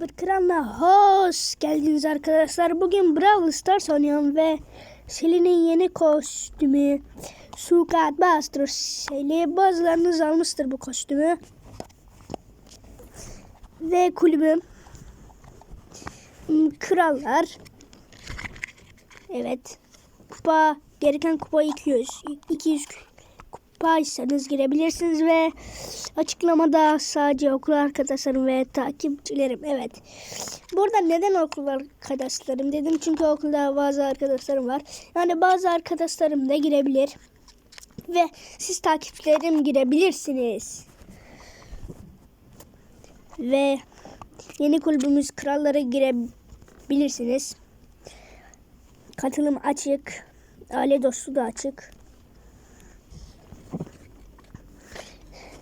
Bir Kral'la hoş geldiniz arkadaşlar. Bugün Brawl Stars oynuyorum ve Shelly'nin yeni kostümü Sukat Buster Shelly. Bazılarınız almıştır bu kostümü. Ve kulübüm Hmm, Krallar. Evet. Kupa gereken kupa 200. 200 kupaysanız girebilirsiniz ve açıklamada sadece okul arkadaşlarım ve takipçilerim. Evet. Burada neden okul arkadaşlarım dedim çünkü okulda bazı arkadaşlarım var. Yani bazı arkadaşlarım da girebilir. Ve siz takipçilerim girebilirsiniz. Ve yeni kulübümüz krallara girebilirsiniz. Katılım açık. Aile dostu da açık.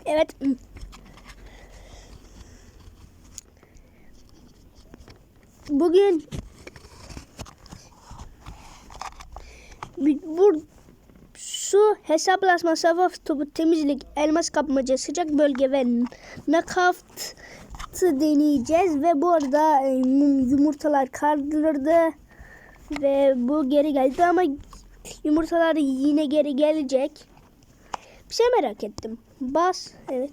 Evet. Bugün bu su hesaplaşma savaş topu temizlik elmas kapmaca sıcak bölge ve nakavt deneyeceğiz ve bu arada e, yumurtalar kaldırıldı ve bu geri geldi ama yumurtalar yine geri gelecek. Şey merak ettim. Bas. Evet.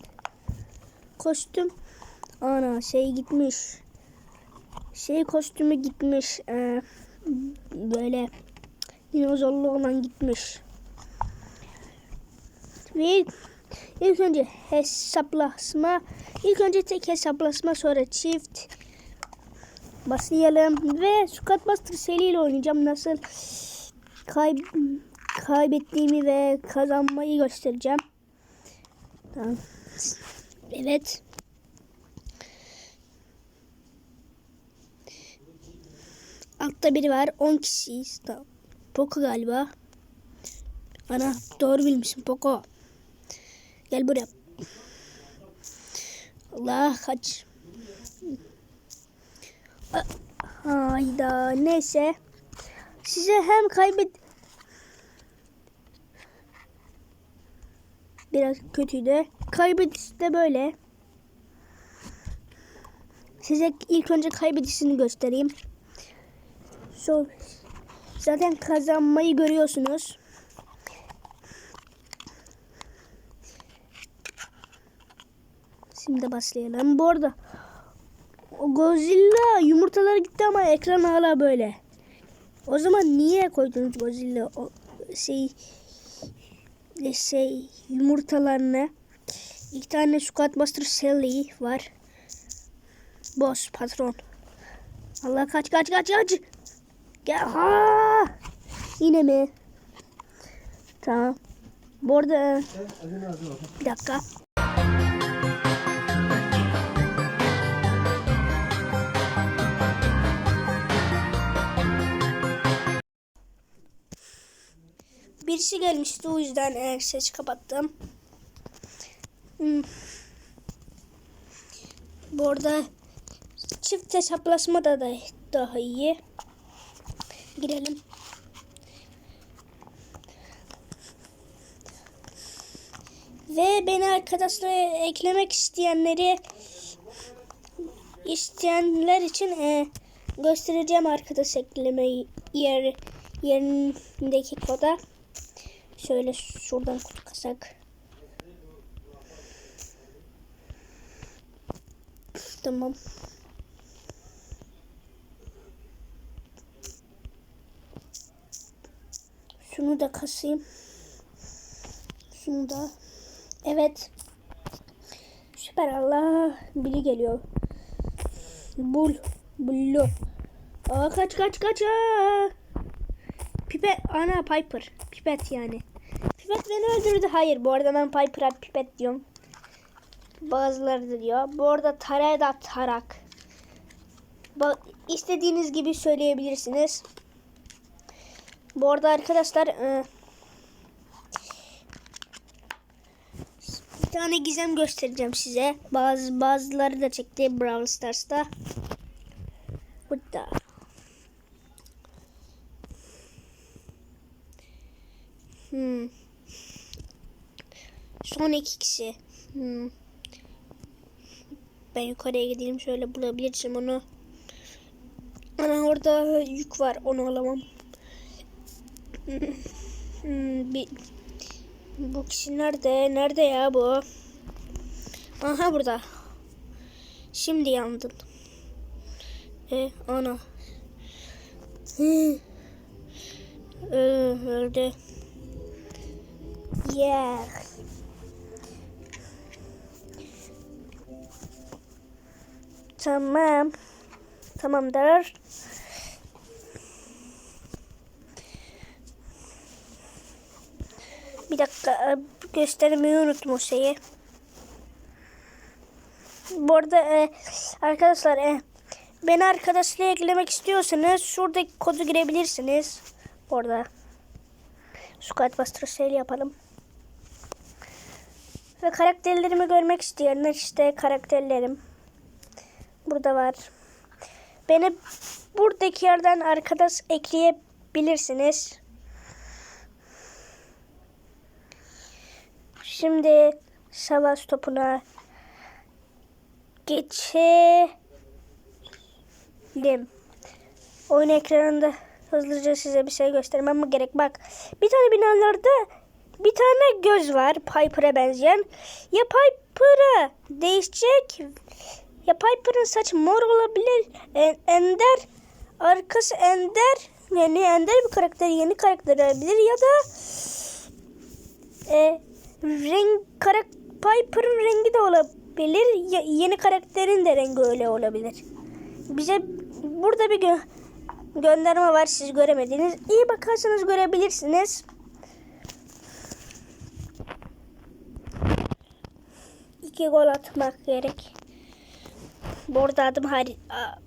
Kostüm. Ana şey gitmiş. Şey kostümü gitmiş. Ee, böyle dinozorlu olan gitmiş. Ve ilk önce hesaplaşma. İlk önce tek hesaplaşma sonra çift. Başlayalım. Ve Squad Buster seriyle oynayacağım. Nasıl kay kaybettiğimi ve kazanmayı göstereceğim. Evet. Altta biri var. 10 kişiyiz. Tamam. Poco galiba. Ana doğru bilmişim Poco. Gel buraya. Allah kaç. Hayda neyse. Size hem kaybet biraz kötüydü. Kaybediş de böyle. Size ilk önce kaybedişini göstereyim. So, zaten kazanmayı görüyorsunuz. Şimdi başlayalım. Bu arada Godzilla yumurtalar gitti ama ekran hala böyle. O zaman niye koydunuz Godzilla o şey şey yumurtalarını? İki tane Squad Master Sally var. Boss patron. Allah kaç kaç kaç kaç. Gel ha. Yine mi? Tamam. Bu arada bir dakika. Birisi gelmişti o yüzden e, ses kapattım. Hmm. Bu arada çift hesaplaşma da, da daha iyi. Girelim. Ve beni arkadaşlara eklemek isteyenleri isteyenler için e, göstereceğim arkadaş ekleme yer yerindeki koda. Şöyle şuradan kutu kasak. Tamam. Şunu da kasayım. Şunu da. Evet. Süper Allah. Biri geliyor. Bul. Bullu. Aa kaç kaç kaç. Aa. Pipet. Ana Piper. Pipet yani. Pipet beni öldürdü. Hayır bu arada ben Piper'a Pipet diyorum. Bazıları da diyor. Bu arada Tara'ya da Tarak. Bak istediğiniz gibi söyleyebilirsiniz. Bu arada arkadaşlar e, bir tane gizem göstereceğim size. Bazı bazıları da çekti Brawl Stars'ta. Burada. Hmm. Son iki kişi. Hmm. Ben yukarıya gideyim şöyle bulabilirsem onu. Ana orada yük var onu alamam. Hmm, bir, bu kişi nerede? Nerede ya bu? Aha burada. Şimdi yandın. E ana. Hı. Ee, öldü. Yeah. Tamam. Tamamdır. Bir dakika e, göstermeyi unuttum o şeyi. Bu arada e, arkadaşlar e, beni arkadaşlığa eklemek istiyorsanız şuradaki kodu girebilirsiniz. Orada. Squad Buster sale yapalım. Ve karakterlerimi görmek isteyenler işte karakterlerim. Burada var. Beni buradaki yerden arkadaş ekleyebilirsiniz. Şimdi savaş topuna geçelim. Oyun ekranında hızlıca size bir şey göstermem mi gerek? Bak bir tane binalarda bir tane göz var Piper'a benzeyen. Ya Piper'a değişecek ya Piper'ın saçı mor olabilir. En- Ender arkası Ender yani Ender bir karakter yeni karakter olabilir ya da e, renk karak Piper'ın rengi de olabilir. Ya- yeni karakterin de rengi öyle olabilir. Bize burada bir gö- gönderme var siz göremediniz. İyi bakarsanız görebilirsiniz. İki gol atmak gerek. Bu arada adım hari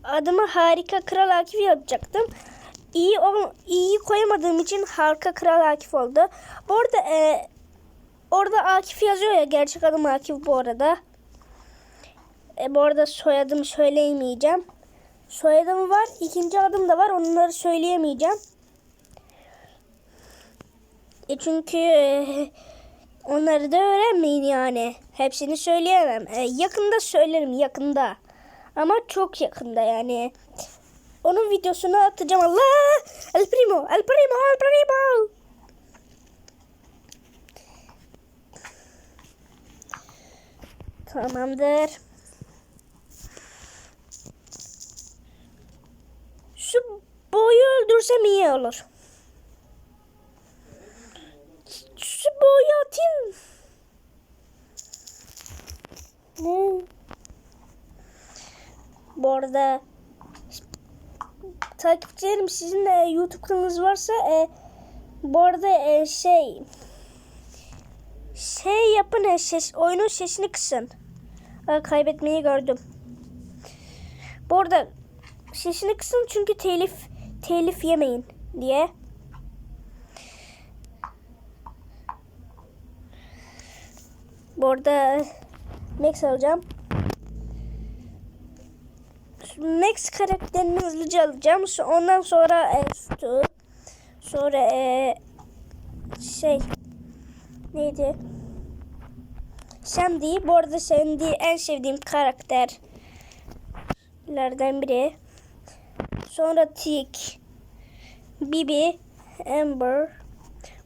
adımı harika kral Akif yapacaktım. İyi ol iyi koyamadığım için harika kral Akif oldu. Bu arada e, orada Akif yazıyor ya gerçek adım Akif bu arada. E, bu arada soyadımı söyleyemeyeceğim. Soyadım var. ikinci adım da var. Onları söyleyemeyeceğim. E çünkü e, onları da öğrenmeyin yani. Hepsini söyleyemem. E, yakında söylerim yakında. Ama çok yakında yani. Onun videosunu atacağım. Allah! El primo, el primo, el primo. Tamamdır. Şu boyu öldürsem iyi olur. Şu boyu atayım. Ne? Bu arada takipçilerim sizin de YouTube kanalınız varsa e, bu arada e, şey şey yapın e, ses, oyunun sesini kısın. Aa, kaybetmeyi gördüm. Bu arada sesini kısın çünkü telif telif yemeyin diye. Bu arada Max alacağım. Max karakterini hızlıca alacağım. Ondan sonra e. Sonra e, şey neydi? Sandy. Bu arada Sandy en sevdiğim karakterlerden biri. Sonra Tick. Bibi. Amber.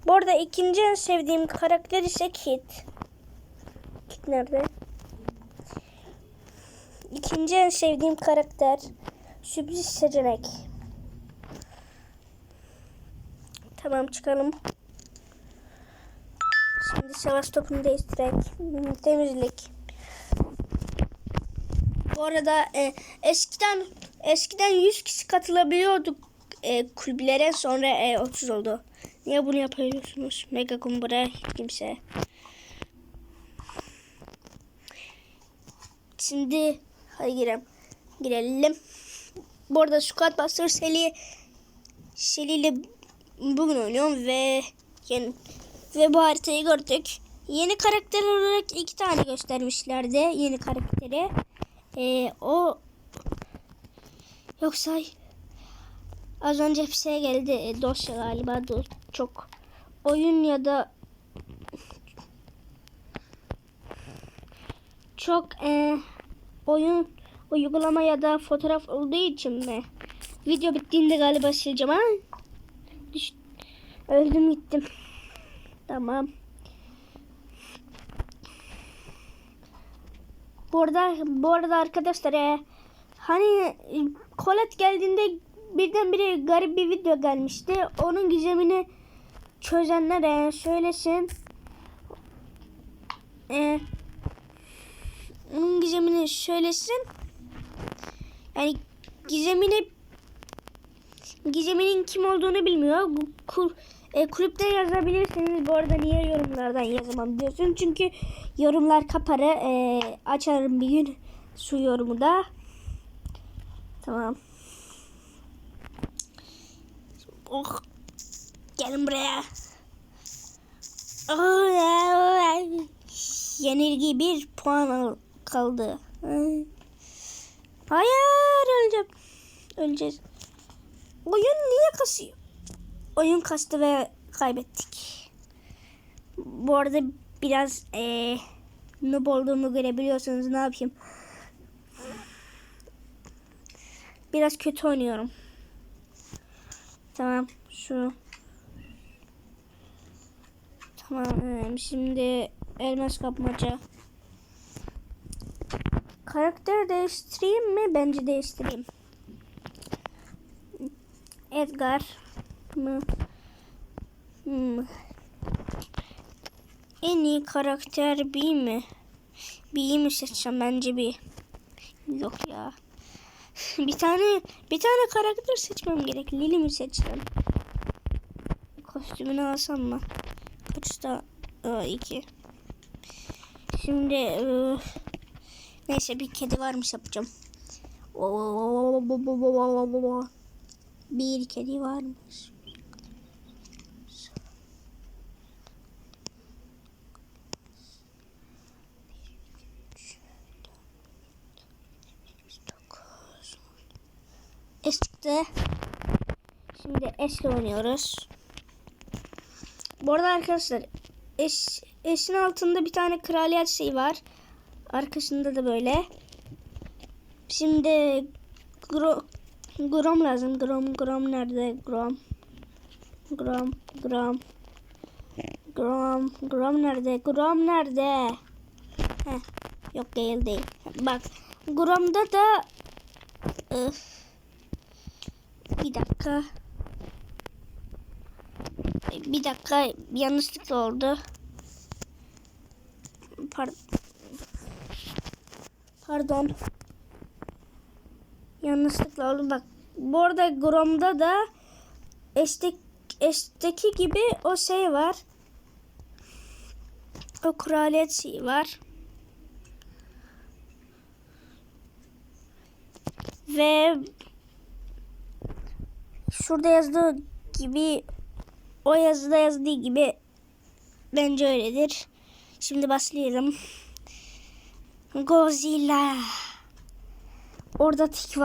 Bu arada ikinci en sevdiğim karakter ise Kit. Kit nerede? İkinci en sevdiğim karakter sürpriz seçenek. Tamam çıkalım. Şimdi savaş topunu değiştirerek hmm, temizlik. Bu arada e, eskiden eskiden 100 kişi katılabiliyorduk e, kulüplere sonra e, 30 oldu. Niye bunu yapıyorsunuz? Mega Kumbara hiç kimse. Şimdi hadi girelim. Girelim. Bu arada Squad Buster seri seriyle bugün oynuyorum ve yani, ve bu haritayı gördük. Yeni karakter olarak iki tane göstermişlerdi. Yeni karakteri. Ee, o yoksa az önce şey geldi. E, dosya galiba do- çok oyun ya da çok e, oyun uygulama ya da fotoğraf olduğu için mi? Video bittiğinde galiba sileceğim ha. Düş- Öldüm gittim. Tamam. Bu arada, bu arada arkadaşlar e, hani e, Colette geldiğinde birdenbire garip bir video gelmişti. Onun gizemini çözenler e, söylesin. E, onun gizemini söylesin. Yani gizemini gizeminin kim olduğunu bilmiyor. Bu Kul, e, kulüpte yazabilirsiniz. Bu arada niye yorumlardan yazamam diyorsun. Çünkü yorumlar kaparı. E, açarım bir gün şu yorumu da. Tamam. Oh. Gelin buraya. Oh, Yenilgi bir puan al- kaldı. Ay. Hayır öleceğim. Öleceğiz. Oyun niye kasıyor? Oyun kastı ve kaybettik. Bu arada biraz eee noob olduğumu görebiliyorsunuz. Ne yapayım? Biraz kötü oynuyorum. Tamam. Şu. Tamam. eee, Şimdi elmas kapmaca. Karakter değiştireyim mi? Bence değiştireyim. Edgar mı? Hmm. En iyi karakter B mi? B'yi mi seçeceğim? Bence B. Yok ya. bir tane bir tane karakter seçmem gerek. Lili mi seçsem? Kostümünü alsam mı? Kaçta? Aa, iki. Şimdi eee, neyse bir kedi varmış yapacağım. Bir kedi varmış. Es. Şimdi S'le oynuyoruz. Bu arada arkadaşlar S, S'in altında bir tane kraliyet şeyi var. Arkasında da böyle. Şimdi Gro, Grom lazım. Grom, Grom nerede? Grom. Grom, Grom. Grom, Grom nerede? Grom nerede? Heh, yok değil değil. Bak, Grom'da da Öf. bir dakika. Bir dakika yanlışlıkla oldu. Pardon. Pardon. Yanlışlıkla oldu bak. Bu arada Grom'da da S'te, S'teki gibi o şey var. O kraliyet şeyi var. Ve şurada yazdığı gibi o yazıda yazdığı gibi bence öyledir. Şimdi başlayalım. Godzilla. Orada tik var.